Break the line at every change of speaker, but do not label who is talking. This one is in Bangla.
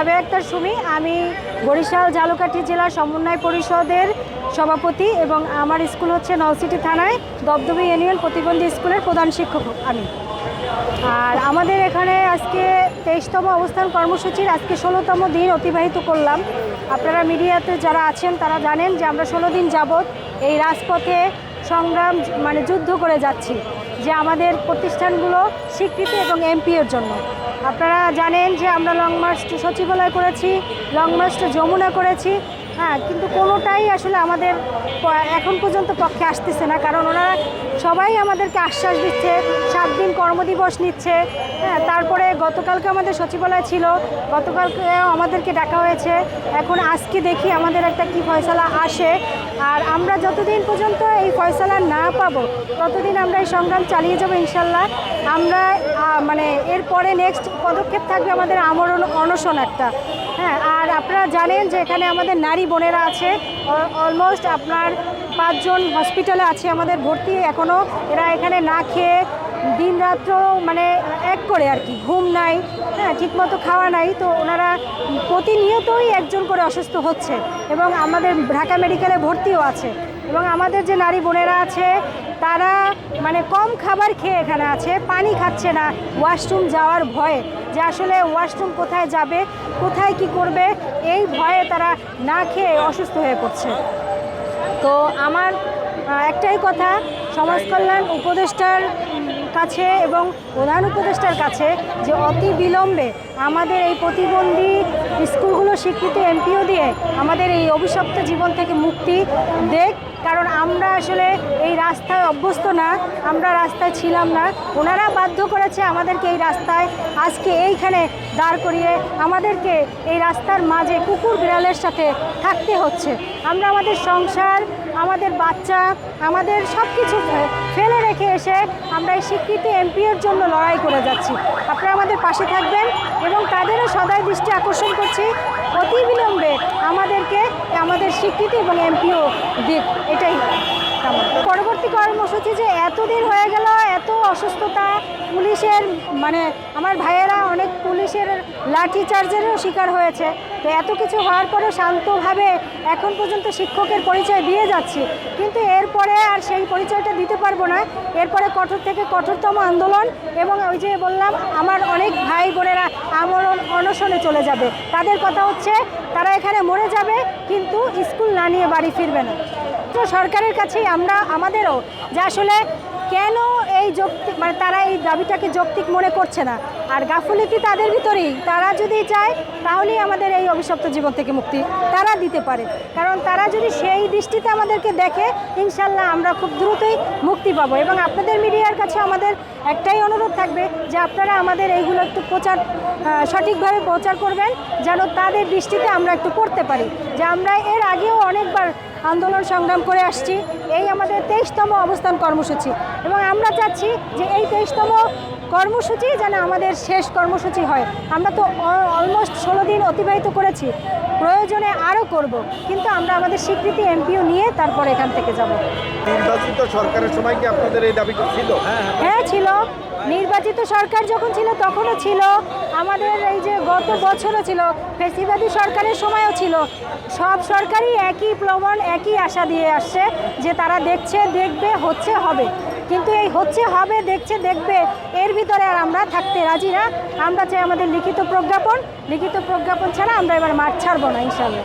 আবে আক্তার সুমি, আমি বরিশাল জালুকাঠি জেলা সমন্বয় পরিষদের সভাপতি এবং আমার স্কুল হচ্ছে নলসিটি থানায় দবদবি ইউনিয়ন প্রতিবন্ধী স্কুলের প্রধান শিক্ষক আমি। আর আমাদের এখানে আজকে তেইশতম অবস্থান কর্মসূচির আজকে ষোলোতম দিন অতিবাহিত করলাম। আপনারা মিডিয়াতে যারা আছেন তারা জানেন যে আমরা ষোলো দিন যাবৎ এই রাজপথে সংগ্রাম মানে যুদ্ধ করে যাচ্ছি, যে আমাদের প্রতিষ্ঠানগুলো স্বীকৃতি এবং এমপিওর জন্য। আপনারা জানেন যে আমরা লং মার্চ টু সচিবালয় করেছি, লং মার্চ টু যমুনা করেছি। হ্যাঁ কিন্তু কোনোটাই আসলে আমাদের এখন পর্যন্ত পক্ষে আসতেছে না, কারণ ওনারা সবাই আমাদেরকে আশ্বাস দিচ্ছে, সাত দিন কর্মদিবস নিচ্ছে। হ্যাঁ তারপরে গতকালকে আমাদের সচিবালয় ছিল, গতকালকেও আমাদেরকে ডাকা হয়েছে। এখন আজকে দেখি আমাদের একটা কি ফয়সালা আসে আর আমরা যতদিন পর্যন্ত এই ফয়সালা না পাব, ততদিন আমরা এই সংগ্রাম চালিয়ে যাব ইনশাল্লাহ। আমরা মানে এরপরে নেক্সট পদক্ষেপ থাকবে আমাদের আমরণ, অনশন একটা। হ্যাঁ আর আপনারা জানেন যে এখানে আমাদের নারী বোনেরা আছে। অলমোস্ট আপনার পাঁচজন হসপিটালে আছে, আমাদের ভর্তি। এখনও এরা এখানে না খেয়ে দিন রাত্র মানে এক করে আর কি, ঘুম নাই হ্যাঁ ঠিকমতো খাওয়া নাই, তো ওনারা প্রতিনিয়তই একজন করে অসুস্থ হচ্ছে এবং আমাদের ঢাকা মেডিকেলে ভর্তিও আছে এবং আমাদের যে নারী বোনেরা আছে, তারা মানে কম খাবার খেয়ে এখানে আছে, পানি খাচ্ছে না, ওয়াশরুম যাওয়ার ভয়ে যে আসলে ওয়াশরুম কোথায় যাবে, কোথায় কি করবে, এই ভয়ে তারা না খেয়ে অসুস্থ হয়ে পড়ছে। তো আমার একটাই কথা, সমাজ কল্যাণ উপদেষ্টার কাছে এবং প্রধান উপদেষ্টার কাছে যে অতি বিলম্বে আমাদের এই প্রতিবন্ধী স্কুলগুলো স্বীকৃতি এমপিও দিয়ে আমাদের এই অভিশপ্ত জীবন থেকে মুক্তি দেখ। কারণ আমরা আসলে এই রাস্তায় অভ্যস্ত না, আমরা রাস্তায় ছিলাম না। ওনারা বাধ্য করেছে আমাদেরকে এই রাস্তায় আজকে এইখানে দাঁড় করিয়ে আমাদেরকে এই রাস্তার মাঝে কুকুর বিড়ালের সাথে থাকতে হচ্ছে। আমরা আমাদের সংসার আমাদের বাচ্চা, আমাদের সব কিছু ফেলে রেখে এসে আমরা এই স্বীকৃতি এমপিওর জন্য লড়াই করে যাচ্ছি আপনারা আমাদের পাশে থাকবেন এবং তাদেরও সদাই দৃষ্টি আকর্ষণ করছি অতি বিলম্বে আমাদেরকে, আমাদের স্বীকৃতি এবং এমপিও দিক, এটাই। পরবর্তী কর্মসূচি যে এতদিন হয়ে গেল, এত অসুস্থতা, পুলিশের মানে আমার ভাইয়েরা অনেক পুলিশের লাঠি চার্জেরও শিকার হয়েছে। তো এত কিছু হওয়ার পরেও শান্তভাবে এখন পর্যন্ত শিক্ষকের পরিচয় দিয়ে যাচ্ছি। কিন্তু এরপরে আর সেই পরিচয়টা দিতে পারব না। এরপরে কঠোর থেকে কঠোরতম আন্দোলন এবং ওই যে বললাম, আমার অনেক ভাই বোনেরা আমরণ অনশনে চলে যাবে। তাদের কথা হচ্ছে, তারা এখানে মরে যাবে, কিন্তু স্কুল না নিয়ে বাড়ি ফিরবে না। তো সরকারের কাছেই আমরা, আমাদেরও যে আসলে কেন এই যৌক্তিক মানে তারা এই দাবিটাকে যৌক্তিক মনে করছে না? আর গাফুলিটি তাদের ভিতরেই? তারা যদি চায়, তাহলেই আমাদের এই অভিশপ্ত জীবন থেকে মুক্তি তারা দিতে পারে। কারণ তারা যদি সেই দৃষ্টিতে আমাদেরকে দেখে, ইনশাল্লাহ আমরা খুব দ্রুতই মুক্তি পাবো। এবং আপনাদের মিডিয়ার কাছে আমাদের একটাই অনুরোধ থাকবে যে আপনারা আমাদের এইগুলো একটু প্রচার সঠিকভাবে প্রচার করবেন, যেন তাদের দৃষ্টিতে আমরা একটু করতে পারি। যে আমরা এর আগেও অনেকবার আন্দোলন সংগ্রাম করে আসছি এই আমাদের তেইশতম অবস্থান কর্মসূচি এবং আমরা চাচ্ছি যে এই তেইশতম কর্মসূচি যেন আমাদের শেষ কর্মসূচি হয়। আমরা তো অলমোস্ট ষোলো দিন অতিবাহিত করেছি। প্রয়োজনে আরও করব। কিন্তু আমরা আমাদের স্বীকৃতি এমপিও নিয়ে তারপর এখান থেকে যাব।
নির্বাচিত সরকারের সময় কি আপনাদের এই দাবিটা ছিল?
হ্যাঁ ছিল। নির্বাচিত সরকার যখন ছিল তখনও ছিল। আমাদের এই যে গত বছরও ছিল ফেসিবাদী সরকারের সময়ও ছিল। সব সরকারই একই প্রবণ একই আশা দিয়ে আসছে যে তারা দেখছে, দেখবে, হচ্ছে হবে। কিন্তু এই হচ্ছে হবে, দেখছে, দেখবে, এর ভিতরে আর আমরা থাকতে রাজি না। আমরা চাই আমাদের লিখিত প্রজ্ঞাপন। লিখিত প্রজ্ঞাপন ছাড়া আমরা এবার মাঠ ছাড়বো না ইনশাল্লাহ